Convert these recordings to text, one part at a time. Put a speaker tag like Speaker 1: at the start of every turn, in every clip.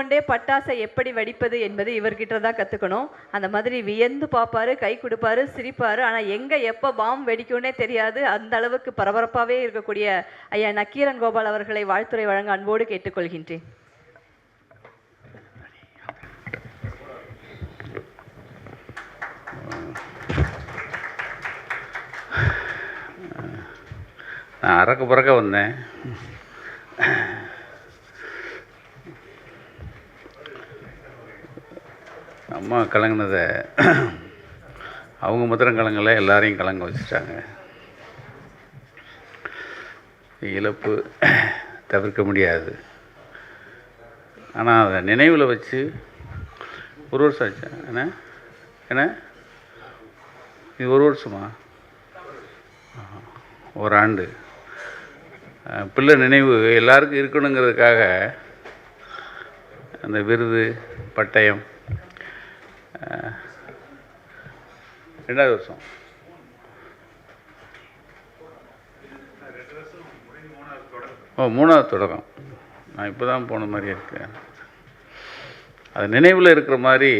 Speaker 1: கொண்டே பட்டாசை எப்படி வெடிப்பது என்பது இவர்கிட்ட தான் கற்றுக்கணும் அந்த மாதிரி வியந்து பார்ப்பாரு கை கொடுப்பாரு சிரிப்பாரு. ஆனால் எங்கே எப்போ பாம் வெடிக்கும்னே தெரியாது. அந்த அளவுக்கு பரபரப்பாகவே இருக்கக்கூடிய ஐயா நக்கீரன் கோபால் அவர்களை வாழ்த்துறை வழங்க அன்போடு கேட்டுக்கொள்கின்றேன்.
Speaker 2: நான் அறக்க புறக்க வந்தேன். அம்மா கலங்கினதை அவங்க மாத்திரம் கலங்கலை எல்லாரையும் கலங்க வச்சுட்டாங்க. இழப்பு தவிர்க்க முடியாது. ஆனால் அதை நினைவில் வச்சு ஒரு வருஷம் ஆச்சு. என்ன? என்ன? இது ஒரு வருஷமா? ஒரு ஆண்டு. பிள்ளை நினைவு எல்லாருக்கும் இருக்கணுங்கிறதுக்காக அந்த விருது பட்டயம் ரெண்டாவது வருஷம். ஓ மூணாவது தொடக்கம். நான் இப்போ தான் போன மாதிரி இருக்கேன். அது நினைவில் இருக்கிற மாதிரி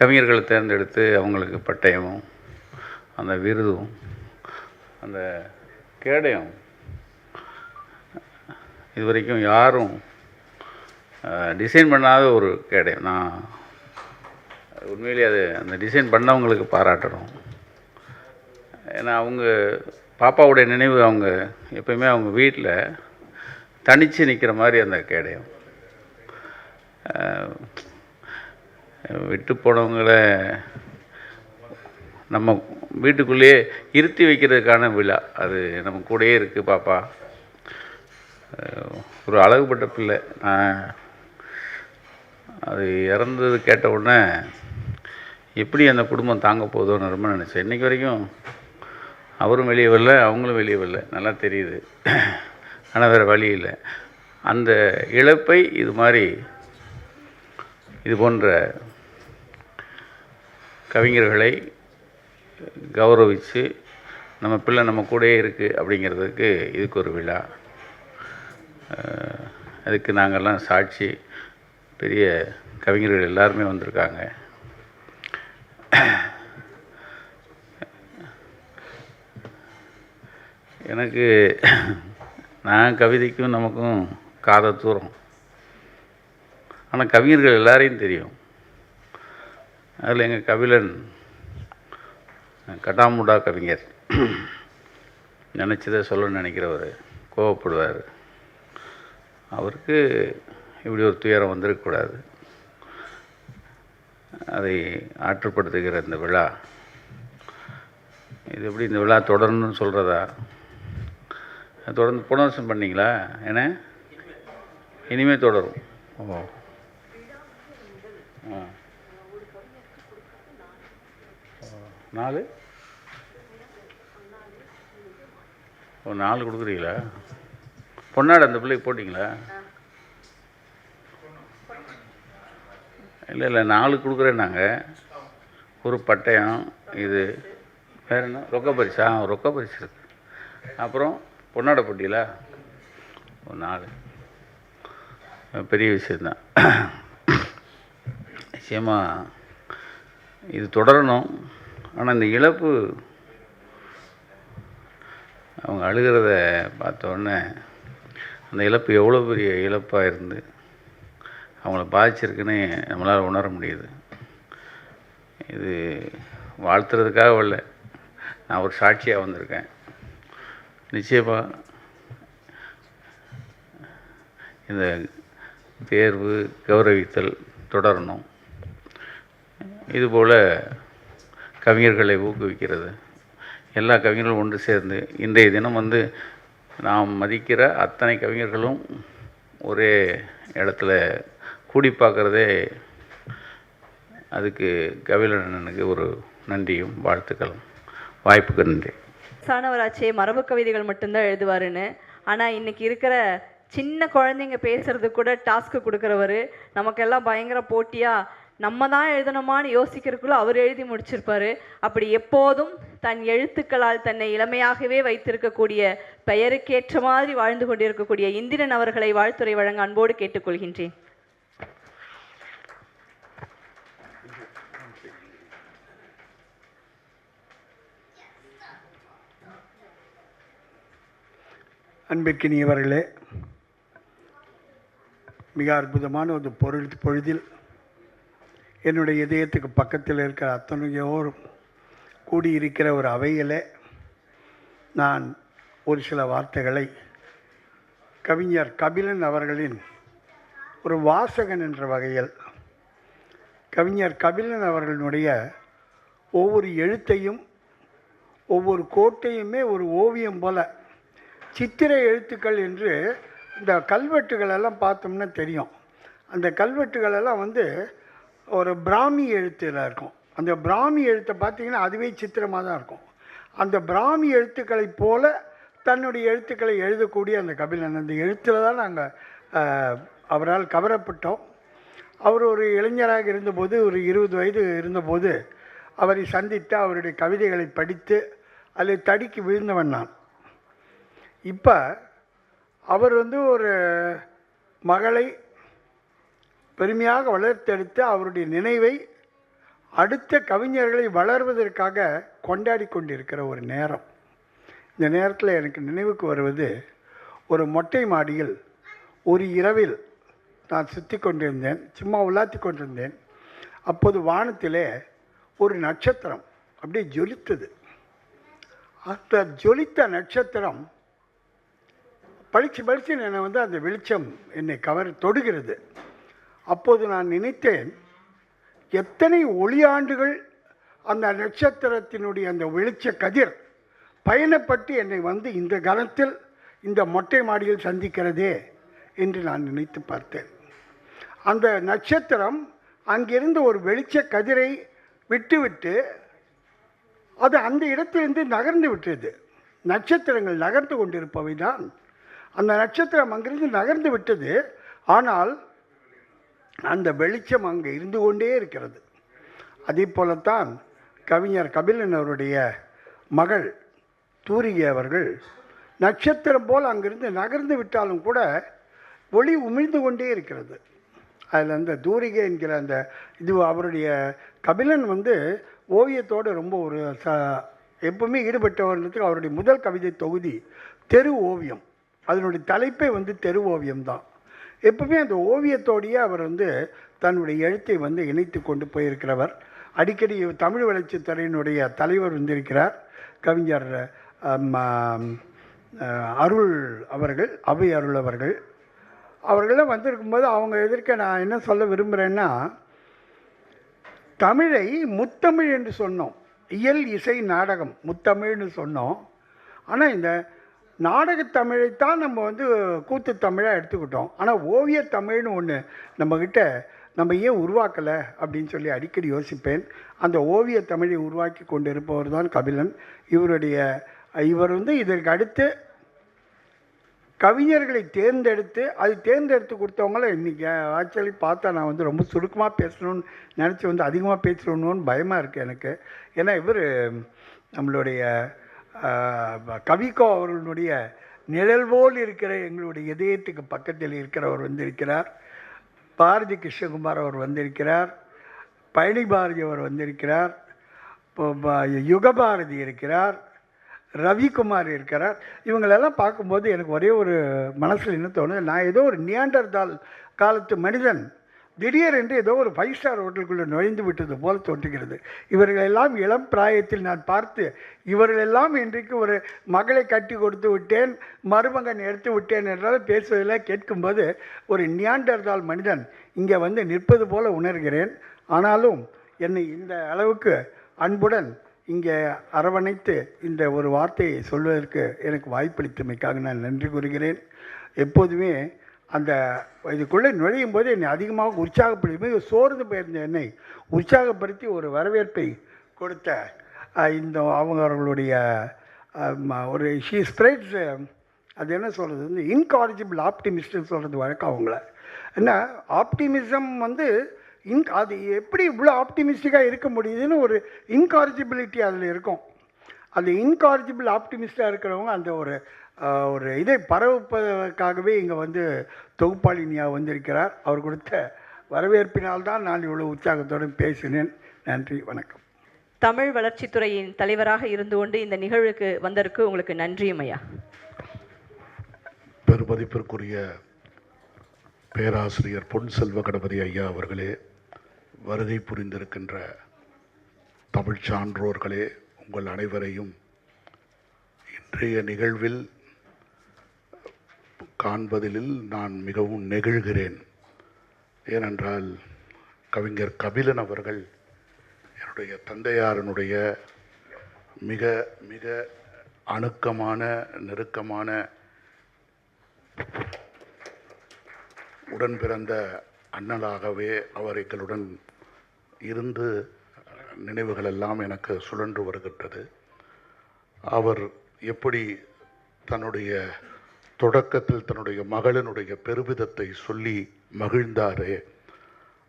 Speaker 2: கவிஞர்களை தேர்ந்தெடுத்து அவங்களுக்கு பட்டயமும் அந்த விருதும் அந்த கேடயம் இது வரைக்கும் யாரும் டிசைன் பண்ணாத ஒரு கேடயம். நான் உண்மையிலேயே அது அந்த டிசைன் பண்ணவங்களுக்கு பாராட்டணும். ஏன்னா அவங்க பாப்பாவுடைய நினைவு அவங்க எப்பயுமே அவங்க வீட்டில் தனித்து நிற்கிற மாதிரி அந்த கேடயம். விட்டு போனவங்கள நம்ம வீட்டுக்குள்ளேயே இருத்தி வைக்கிறதுக்கான விழா. அது நம்ம கூடயே இருக்குது பாப்பா. ஒரு அழகுபட்ட பிள்ளை. நான் அது இறந்தது கேட்ட உடனே எப்படி அந்த குடும்பம் தாங்க போதோன்னு ரொம்ப நினச்சேன். இன்றைக்கி வரைக்கும் அவரும் வெளியே வரல அவங்களும் வெளியே வரல. நல்லா தெரியுது. ஆனால் வேறு வழி இல்லை. அந்த இழப்பை இது மாதிரி இது போன்ற கவிஞர்களை கௌரவித்து நம்ம பிள்ளை நம்ம கூடயே இருக்குது அப்படிங்கிறதுக்கு இதுக்கு ஒரு விழா. அதுக்கு நாங்கள்லாம் சாட்சி பெரிய கவிஞர்கள் எல்லாருமே வந்திருக்காங்க. எனக்கு நான் கவிதைக்கும் நமக்கும் காத தூரம். ஆனால் கவிஞர்கள் எல்லாரையும் தெரியும். அதில் எங்கள் கபிலன் கட்டாமுடா கவிஞர். நினச்சதை சொல்ல நினைக்கிறவர் கோவப்படுவார். அவருக்கு இப்படி ஒரு துயரம் வந்துருக்கக்கூடாது அதை ஆற்றுப்படுத்துகிற இந்த விழா. இது எப்படி இந்த விழா தொடரணும்னு சொல்கிறதா தொடர்ந்து போன வருஷம் பண்ணீங்களா? என்ன? இனிமேல் தொடரும். ஓ. ஆ. நாலு? ஓ நாலு கொடுக்குறீங்களா? பொன்னாடு அந்த பிள்ளைக்கு போட்டிங்களா? இல்லை இல்லை நாலு கொடுக்குறேன் நாங்கள் ஒரு பட்டயம் இது. வேறு என்ன? ரொக்க பரிசா? ரொக்க பரிசு இருக்கு. அப்புறம் பொன்னாட போட்டிங்களா ஒரு நாலு. பெரிய விஷயந்தான் நிச்சயமாக இது தொடரணும். ஆனால் இந்த இழப்பு அவங்க அழுகிறத பார்த்த உடனே அந்த இழப்பு எவ்வளோ பெரிய இழப்பாக இருந்து அவங்கள பாதிச்சிருக்குன்னு நம்மளால் உணர முடியுது. இது வாழ்த்துறதுக்காக இல்லை நான் ஒரு சாட்சியாக வந்திருக்கேன். நிச்சயமாக இந்த தேர்வு கௌரவித்தல் தொடரணும். இதுபோல் கவிஞர்களை ஊக்குவிக்கிறது. எல்லா கவிஞர்களும் ஒன்று சேர்ந்து இன்றைய தினம் வந்து நாம் மதிக்கிற அத்தனை கவிஞர்களும் ஒரே இடத்துல கூடி பார்க்குறதே அதுக்கு கபிலண்ணனுக்கு ஒரு நன்றியும் வாழ்த்துக்களும். வாய்ப்புக்கு நன்றி.
Speaker 1: சாணவராச்சே மரபு கவிதைகள் மட்டும்தான் எழுதுவாருன்னு. ஆனால் இன்றைக்கி இருக்கிற சின்ன குழந்தைங்க பேசுறது கூட டாஸ்க்கு கொடுக்குறவர். நமக்கெல்லாம் பயங்கர போட்டியாக நம்ம தான் எழுதணுமான்னு யோசிக்கிறதுக்குள்ள அவர் எழுதி முடிச்சிருப்பாரு. அப்படி எப்போதும் தன் எழுத்துக்களால் தன்னை இளமையாகவே வைத்திருக்கக்கூடிய பெயருக்கேற்ற மாதிரி வாழ்ந்து கொண்டிருக்கக்கூடிய இந்திரன் அவர்களை வாழ்த்துறை வழங்க அன்போடு கேட்டுக்கொள்கின்றேன்.
Speaker 3: அன்பிற்கினியவர்களே மிக அற்புதமான ஒரு பொருள் பொழுதில் என்னுடைய இதயத்துக்கு பக்கத்தில் இருக்கிற அத்தனையோரும் கூடியிருக்கிற ஒரு அவையில் நான் ஒரு சில வார்த்தைகளை கவிஞர் கபிலன் அவர்களின் ஒரு வாசகன் என்ற வகையில் கவிஞர் கபிலன் அவர்களுடைய ஒவ்வொரு எழுத்தையும் ஒவ்வொரு கோட்டையுமே ஒரு ஓவியம் போல சித்திர எழுத்துக்கள் என்று இந்த கல்வெட்டுகளெல்லாம் பார்த்தோம்னா தெரியும். அந்த கல்வெட்டுகளெல்லாம் வந்து ஒரு பிராமி எழுத்தில் இருக்கும். அந்த பிராமி எழுத்தை பார்த்தீங்கன்னா அதுவே சித்திரமாக தான் இருக்கும். அந்த பிராமி எழுத்துக்களைப் போல தன்னுடைய எழுத்துக்களை எழுதக்கூடிய அந்த கபிலன். அந்த எழுத்தில் தான் நாங்கள் அவரால் கவரப்பட்டோம். அவர் ஒரு இளைஞராக இருந்தபோது ஒரு இருபது வயது இருந்தபோது அவரை சந்தித்து அவருடைய கவிதைகளை படித்து அதில் தடுக்கி விழுந்தவன் நான். இப்போ அவர் வந்து ஒரு மகளை பெருமையாக வளர்த்தெடுத்து அவருடைய நினைவை அடுத்த கவிஞர்களை வளர்வதற்காக கொண்டாடி கொண்டிருக்கிற ஒரு நேரம். இந்த நேரத்தில் எனக்கு நினைவுக்கு வருவது ஒரு மொட்டை மாடியில் ஒரு இரவில் நான் சுற்றி கொண்டிருந்தேன் சும்மா உலாத்தி கொண்டிருந்தேன். அப்போது வானத்திலே ஒரு நட்சத்திரம் அப்படியே ஜொலித்தது. அந்த ஜொலித்த நட்சத்திரம் பளிச்சு பளிச்சு என்னை வந்து அந்த வெளிச்சம் என்னை கவர் தொடுகிறது. அப்போது நான் நினைத்தேன் எத்தனை ஒளியாண்டுகள் அந்த நட்சத்திரத்தினுடைய அந்த வெளிச்ச கதிர் பயணப்பட்டு என்னை வந்து இந்த காலத்தில் இந்த மொட்டை மாடியில் சந்திக்கிறதே என்று நான் நினைத்து பார்த்தேன். அந்த நட்சத்திரம் அங்கிருந்த ஒரு வெளிச்ச கதிரை விட்டுவிட்டு அது அந்த இடத்திலிருந்து நகர்ந்து விட்டது. நட்சத்திரங்கள் நகர்ந்து கொண்டிருப்பவை தான் அந்த நட்சத்திரம் அங்கிருந்து நகர்ந்து விட்டது. ஆனால் அந்த வெளிச்சம் அங்கே இருந்து கொண்டே இருக்கிறது. அதே போலத்தான் கவிஞர் கபிலன் அவருடைய மகள் தூரிகை அவர்கள் நட்சத்திரம் போல் அங்கிருந்து நகர்ந்து விட்டாலும் கூட ஒளி உமிழ்ந்து கொண்டே இருக்கிறது. அதில் அந்த தூரிகை என்கிற அந்த இது அவருடைய கபிலன் வந்து ஓவியத்தோடு ரொம்ப ஒரு ச எப்பவுமே ஈடுபட்டவர்களுக்கு அவருடைய முதல் கவிதை தொகுதி தெரு ஓவியம். அதனுடைய தலைப்பே வந்து தெரு ஓவியம் தான் எப்பவுமே அந்த ஓவியத்தோடையே அவர் வந்து தன்னுடைய எழுத்தை வந்து இணைத்து கொண்டு போயிருக்கிறவர். அடிக்கடி தமிழ் வளர்ச்சி துறையினுடைய தலைவர் வந்திருக்கிறார். கவிஞர் அருள் அவர்கள் அவை அருள் அவர்கள். அவர்களாம் வந்திருக்கும்போது அவங்க எதிர்க்க நான் என்ன சொல்ல விரும்புகிறேன்னா தமிழை முத்தமிழ் என்று சொன்னோம். இயல் இசை நாடகம் முத்தமிழ்னு சொன்னோம். ஆனால் இந்த நாடகத்தமிழைத்தான் நம்ம வந்து கூத்து தமிழாக எடுத்துக்கிட்டோம். ஆனால் ஓவியத் தமிழ்னு ஒன்று நம்மக்கிட்ட நம்ம ஏன் உருவாக்கலை அப்படின்னு சொல்லி அடிக்கடி யோசிப்பேன். அந்த ஓவியத் தமிழை உருவாக்கி கொண்டு இருப்பவர் தான் கபிலன். இவருடைய இவர் வந்து இதற்கு அடுத்து கவிஞர்களை தேர்ந்தெடுத்து அது தேர்ந்தெடுத்து கொடுத்தவங்கள இன்றைக்கி ஆக்சுவலி பார்த்தா நான் வந்து ரொம்ப சுருக்கமாக பேசணும்னு நினச்சி வந்து அதிகமாக பேசணும்னு பயமாக இருக்குது எனக்கு. ஏன்னா இவர் நம்மளுடைய கவிகோ கவிக்கோ அவர்களுடைய நிழல் போல் இருக்கிற எங்களுடைய இதயத்துக்கு பக்கத்தில் இருக்கிறவர் வந்திருக்கிறார். பாரதி கிருஷ்ணகுமார் அவர் வந்திருக்கிறார். பழனி பாரதி அவர் வந்திருக்கிறார். இப்போ யுகபாரதி இருக்கிறார். ரவிக்குமார் இருக்கிறார். இவங்களெல்லாம் பார்க்கும்போது எனக்கு ஒரே ஒரு மனசில் என்ன தோணுது நான் ஏதோ ஒரு நியாண்டர்தால் காலத்து மனிதன் திடீரென்று ஏதோ ஒரு ஃபைவ் ஸ்டார் ஹோட்டலுக்குள்ளே நுழைந்து விட்டது போல் தோன்றுகிறது. இவர்களெல்லாம் இளம் பிராயத்தில் நான் பார்த்து இவர்களெல்லாம் இன்றைக்கு ஒரு மகளை கட்டி கொடுத்து விட்டேன் மருமகன் எடுத்து விட்டேன் என்றால் பேசுவதில் கேட்கும்போது ஒரு நியாண்டர்தால் மனிதன் இங்கே வந்து நிற்பது போல உணர்கிறேன். ஆனாலும் என்னை இந்த அளவுக்கு அன்புடன் இங்கே அரவணைத்து இந்த ஒரு வார்த்தையை சொல்வதற்கு எனக்கு வாய்ப்பளித்தமைக்காக நான் நன்றி கூறுகிறேன். எப்போதுமே அந்த இதுக்குள்ளே நுழையும் போது என்னை அதிகமாக உற்சாகப்படுத்தி மிக சோர்ந்து போயிருந்த என்னை உற்சாகப்படுத்தி ஒரு வரவேற்பை கொடுத்த இந்த அவங்க அவர்களுடைய ஒரு ஷீ ஸ்ப்ரெட்ஸ் அது என்ன சொல்கிறது வந்து இன்காரிஜிபிள் ஆப்டிமிஸ்ட்னு சொல்கிறது வழக்கம் அவங்கள. என்ன ஆப்டிமிசம் வந்து இன் அது எப்படி இவ்வளோ ஆப்டிமிஸ்டிக்காக இருக்க முடியுதுன்னு ஒரு இன்காரிஜிபிலிட்டி அதில் இருக்கும். அந்த இன்காரிஜிபிள் ஆப்டிமிஸ்டாக இருக்கிறவங்க அந்த ஒரு ஒரு இதை பரவுப்பதற்காகவே இங்கே வந்து தொகுப்பாளினியா வந்திருக்கிறார். அவர் கொடுத்த வரவேற்பினால்தான் நான் இவ்வளோ உற்சாகத்தோடு பேசினேன். நன்றி வணக்கம்.
Speaker 1: தமிழ் வளர்ச்சித்துறையின் தலைவராக இருந்து கொண்டு இந்த நிகழ்வுக்கு வந்ததற்கு உங்களுக்கு நன்றியும் ஐயா.
Speaker 4: பெருமதிப்பிற்குரிய பேராசிரியர் பொன் செல்வ கணபதி ஐயா அவர்களே வருகை புரிந்திருக்கின்ற தமிழ் சான்றோர்களே உங்கள் அனைவரையும் இன்றைய நிகழ்வில் காண்பதில் நான் மிகவும் நெகிழ்கிறேன். ஏனென்றால் கவிஞர் கபிலன் அவர்கள் என்னுடைய தந்தையாரனுடைய மிக மிக அணுக்கமான நெருக்கமான உடன் பிறந்த அண்ணலாகவே அவர் எங்களுடன் இருந்து நினைவுகளெல்லாம் எனக்கு சுழன்று வருகின்றது. அவர் எப்படி தன்னுடைய தொடக்கத்தில் தன்னுடைய மகளினுடைய பெருமிதத்தை சொல்லி மகிழ்ந்தாரே.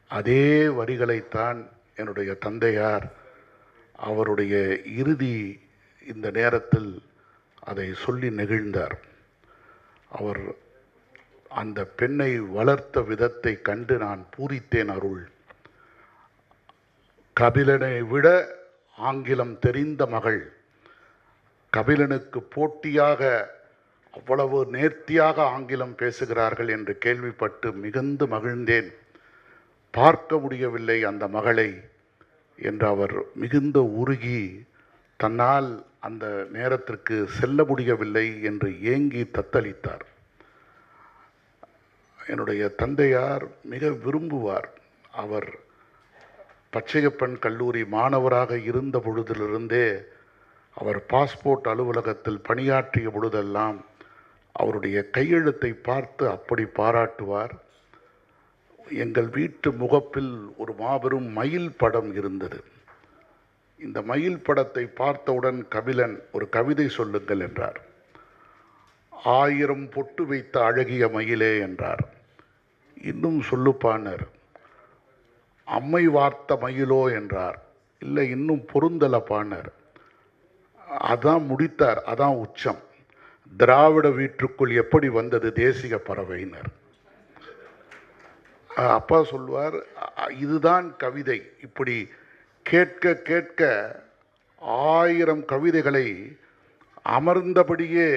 Speaker 4: அதே வரிகளைத்தான் என்னுடைய தந்தையார் அவருடைய இறுதி இந்த நேரத்தில் அதை சொல்லி நெகிழ்ந்தார். அவர் அந்த பெண்ணை வளர்த்த விதத்தை கண்டு நான் பூரித்தேன் அருள். கபிலனை விட ஆங்கிலம் தெரிந்த மகள். கபிலனுக்கு போட்டியாக அவ்வளவு நேர்த்தியாக ஆங்கிலம் பேசுகிறார்கள் என்று கேள்விப்பட்டு மிகுந்து மகிழ்ந்தேன். பார்க்க முடியவில்லை அந்த மகளை என்று அவர் மிகுந்த உருகி தன்னால் அந்த நேரத்திற்கு செல்ல முடியவில்லை என்று ஏங்கி தத்தளித்தார். என்னுடைய தந்தையார் மிக விரும்புவார். அவர் பச்சையப்பன் கல்லூரி மாணவராக இருந்த பொழுதிலிருந்தே அவர் பாஸ்போர்ட் அலுவலகத்தில் பணியாற்றிய பொழுதெல்லாம் அவருடைய கையெழுத்தை பார்த்து அப்படி பாராட்டுவார். எங்கள் வீட்டு முகப்பில் ஒரு மாபெரும் மயில் படம் இருந்தது. இந்த மயில் படத்தை பார்த்தவுடன் கபிலன் ஒரு கவிதை சொல்லுங்கள் என்றார். ஆயிரம் பொட்டு வைத்த அழகிய மயிலே என்றார். இன்னும் சொல்லுப்பானர். அம்மை வார்த்த மயிலோ என்றார். இல்லை இன்னும் பொருந்தலப்பானர். அதான் முடித்தார் அதான் உச்சம். திராவிட வீட்டுக்குள் எப்படி வந்தது தேசிய பறவையினர்? அப்பா சொல்வார் இதுதான் கவிதை. இப்படி கேட்க கேட்க ஆயிரம் கவிதைகளை அமர்ந்தபடியே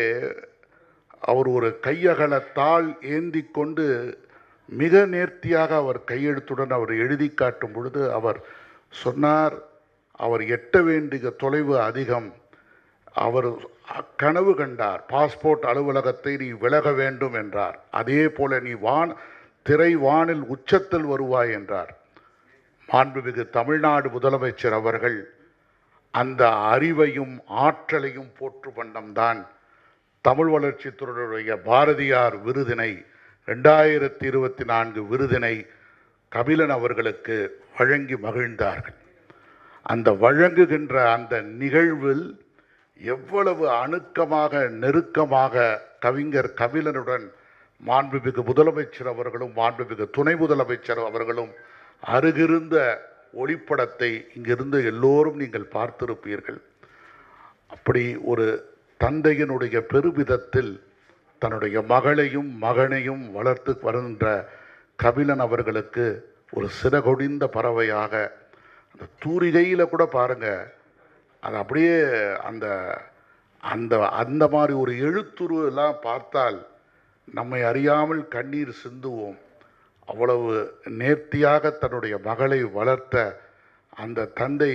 Speaker 4: அவர் ஒரு கையகலத்தால் ஏந்தி கொண்டு மிக நேர்த்தியாக அவர் கையெழுத்துடன் அவர் எழுதி காட்டும் பொழுது அவர் சொன்னார் அவர் எட்ட வேண்டிய தொலைவு அதிகம். அவர் கனவு கண்டார். பாஸ்போர்ட் அலுவலகத்தை நீ விலக வேண்டும் என்றார். அதே போல நீ வான் திரை வானில் உச்சத்தில் வருவாய் என்றார். மாண்புமிகு தமிழ்நாடு முதலமைச்சர் அவர்கள் அந்த அறிவையும் ஆற்றலையும் போற்று வண்ணம்தான் தமிழ் வளர்ச்சித்துறையுடைய பாரதியார் விருதினை ரெண்டாயிரத்தி இருபத்தி நான்கு விருதினை கபிலன் அவர்களுக்கு வழங்கி மகிழ்ந்தார்கள். அந்த வழங்குகின்ற அந்த நிகழ்வில் எவ்வளவு அணுக்கமாக நெருக்கமாக கவிஞர் கபிலனுடன் மாண்புமிகு முதலமைச்சர் அவர்களும் மாண்புமிகு துணை முதலமைச்சர் அவர்களும் அருகிருந்த ஒளிப்படத்தை இங்கிருந்து எல்லோரும் நீங்கள் பார்த்திருப்பீர்கள். அப்படி ஒரு தந்தையினுடைய பெருமிதத்தில் தன்னுடைய மகளையும் மகனையும் வளர்த்து வருகின்ற கபிலன் அவர்களுக்கு ஒரு சிறகொடிந்த பறவையாக அந்த தூரிகையில் கூட பாருங்கள் அது அப்படியே அந்த அந்த அந்த மாதிரி ஒரு எழுத்துரு எல்லாம் பார்த்தால் நம்மை அறியாமல் கண்ணீர் சிந்துவோம். அவ்வளவு நேர்த்தியாக தன்னுடைய மகளை வளர்த்த அந்த தந்தை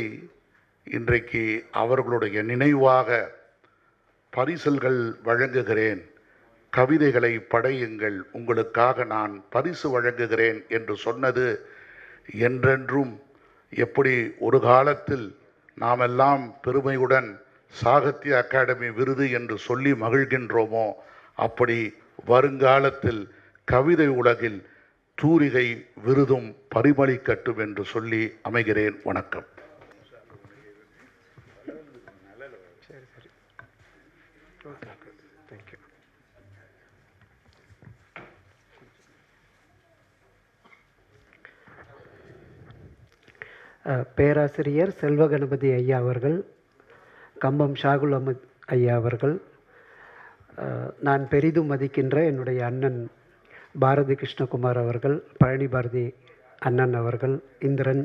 Speaker 4: இன்றைக்கு அவர்களுடைய நினைவாக பரிசல்கள் வழங்குகிறேன். கவிதைகளை படையுங்கள். உங்களுக்காக நான் பரிசு வழங்குகிறேன் என்று சொன்னது என்றென்றும் எப்படி ஒரு காலத்தில் நாமெல்லாம் பெருமையுடன் சாகித்ய அகாடமி விருது என்று சொல்லி மகிழ்கின்றோமோ? அப்படி வருங்காலத்தில் கவிதை உலகில் தூரிகை விருதும் பரிமளிக்கட்டும் என்று சொல்லி அமைகிறேன். வணக்கம்.
Speaker 5: பேராசிரியர் செல்வகணபதி ஐயா அவர்கள் கம்பம் ஷாகுல் அஹமத் ஐயா அவர்கள் நான் பெரிதும் மதிக்கின்ற என்னுடைய அண்ணன் பாரதி கிருஷ்ணகுமார் அவர்கள் பழனி பாரதி அண்ணன் அவர்கள் இந்திரன்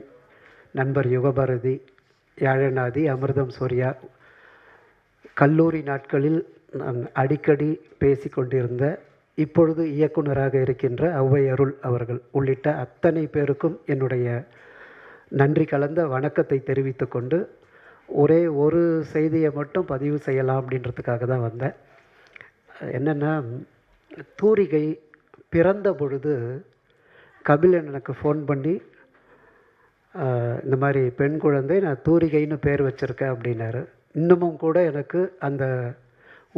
Speaker 5: நண்பர் யுகபாரதி யாழநாதி அமிர்தம் சூர்யா கல்லூரி நாட்களில் நான் அடிக்கடி பேசி கொண்டிருந்த இப்பொழுது இயக்குனராக இருக்கின்ற ஔவை அருள் அவர்கள் உள்ளிட்ட அத்தனை பேருக்கும் என்னுடைய நன்றி கலந்த வணக்கத்தை தெரிவித்து கொண்டு ஒரே ஒரு செய்தியை மட்டும் பதிவு செய்யலாம் அப்படின்றதுக்காக தான் வந்தேன். என்னென்னா தூரிகை பிறந்த பொழுது கபிலன் எனக்கு ஃபோன் பண்ணி இந்த மாதிரி பெண் குழந்தை நான் தூரிகைன்னு பேர் வச்சுருக்கேன் அப்படின்னாரு. இன்னமும் கூட எனக்கு அந்த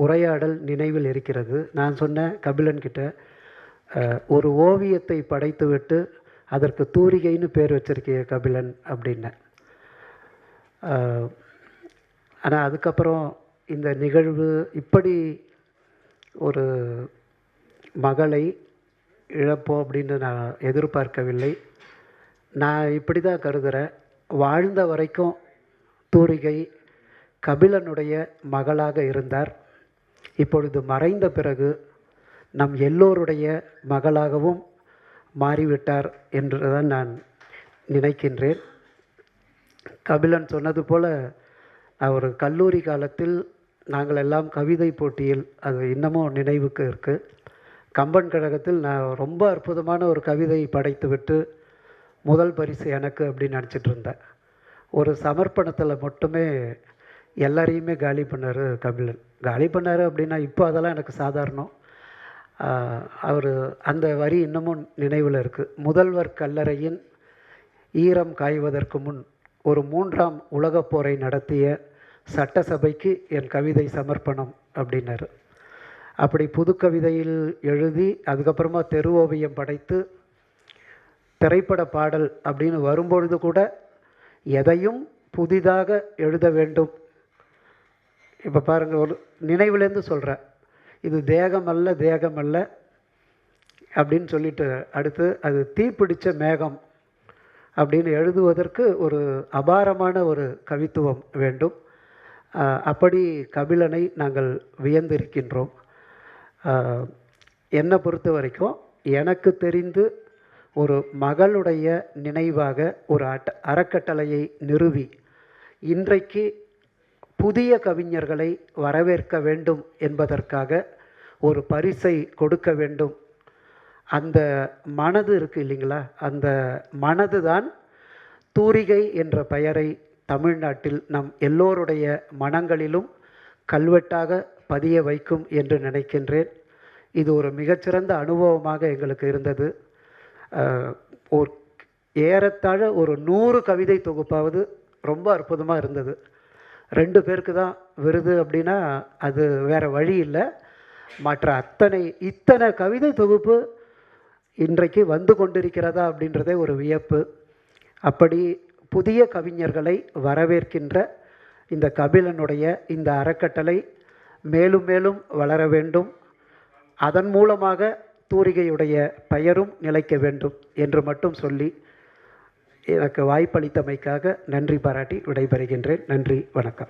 Speaker 5: உரையாடல் நினைவில் இருக்கிறது. நான் சொன்னேன் கபிலன்கிட்ட ஒரு ஓவியத்தை படைத்துவிட்டு அதற்கு தூரிகைன்னு பேர் வச்சிருக்கிய கபிலன் அப்படின்னேன் ஆனால் அதுக்கப்புறம் இந்த நிகழ்வு இப்படி ஒரு மகளை இழப்போம் அப்படின்னு நான் எதிர்பார்க்கவில்லை. நான் இப்படி தான் கருதுகிறேன் வாழ்ந்த வரைக்கும் தூரிகை கபிலனுடைய மகளாக இருந்தார். இப்பொழுது மறைந்த பிறகு நம் எல்லோருடைய மகளாகவும் மாறிவிட்டார் என்றுதான் நான் நினைக்கின்றேன். கபிலன் சொன்னது போல் நான் ஒரு கல்லூரி காலத்தில் நாங்கள் எல்லாம் கவிதை போட்டியில் அது இன்னமும் நினைவுக்கு இருக்குது கம்பன் கழகத்தில் நான் ரொம்ப அற்புதமான ஒரு கவிதை படைத்துவிட்டு முதல் பரிசு எனக்கு அப்படின்னு நினச்சிட்டு இருந்தேன். ஒரு சமர்ப்பணத்தில் மட்டுமே எல்லாரையுமே காலி பண்ணார் கபிலன். காலி பண்ணார் அப்படின்னா இப்போ அதெல்லாம் எனக்கு சாதாரணம். அவர் அந்த வரி இன்னமும் நினைவில் இருக்குது முதல்வர் கல்லறையின் ஈரம் காய்வதற்கு முன் ஒரு மூன்றாம் உலகப் போரை நடத்திய சட்டசபைக்கு என் கவிதை சமர்ப்பணம் அப்படின்னாரு. அப்படி புது கவிதையில் எழுதி அதுக்கப்புறமா தெரு ஓவியம் படைத்து திரைப்பட பாடல் அப்படின்னு வரும்பொழுது கூட எதையும் புதிதாக எழுத வேண்டும். இப்போ பாருங்கள் ஒரு நினைவுலேருந்து சொல்கிறேன் இது தேகம் அல்ல தேகம் அல்ல அப்படின்னு சொல்லிட்டு அடுத்து அது தீப்பிடிச்ச மேகம் அப்படின்னு எழுதுவதற்கு ஒரு அபாரமான ஒரு கவித்துவம் வேண்டும். அப்படி கபிலனை நாங்கள் வியந்திருக்கின்றோம். என்னை பொறுத்த வரைக்கும் எனக்கு தெரிந்து ஒரு மகளுடைய நினைவாக ஒரு அட்ட அறக்கட்டளையை நிறுவி இன்றைக்கு புதிய கவிஞர்களை வரவேற்க வேண்டும் என்பதற்காக ஒரு பரிசை கொடுக்க வேண்டும். அந்த மனது இருக்குது இல்லைங்களா? அந்த மனது தான் தூரிகை என்ற பெயரை தமிழ்நாட்டில் நம் எல்லோருடைய மனங்களிலும் கல்வெட்டாக பதிய வைக்கும் என்று நினைக்கின்றேன். இது ஒரு மிகச்சிறந்த அனுபவமாக எங்களுக்கு இருந்தது. ஒரு ஏறத்தாழ ஒரு நூறு கவிதை தொகுப்பாவது ரொம்ப அற்புதமாக இருந்தது. ரெண்டு பேருக்கு தான் விருது அப்படின்னா அது வேற வழி இல்லை. மற்ற அத்தனை இத்தனை கவிதை தொகுப்பு இன்றைக்கு வந்து கொண்டிருக்கிறதா அப்படின்றதே ஒரு வியப்பு. அப்படி புதிய கவிஞர்களை வரவேற்கின்ற இந்த கபிலனுடைய இந்த அறக்கட்டளை மேலும் மேலும் வளர வேண்டும். அதன் மூலமாக தூரிகையுடைய பெயரும் நிலைக்க வேண்டும் என்று மட்டும் சொல்லி எனக்கு வாய்ப்பளித்தமைக்காக நன்றி பாராட்டி விடைபெறுகின்றேன். நன்றி வணக்கம்.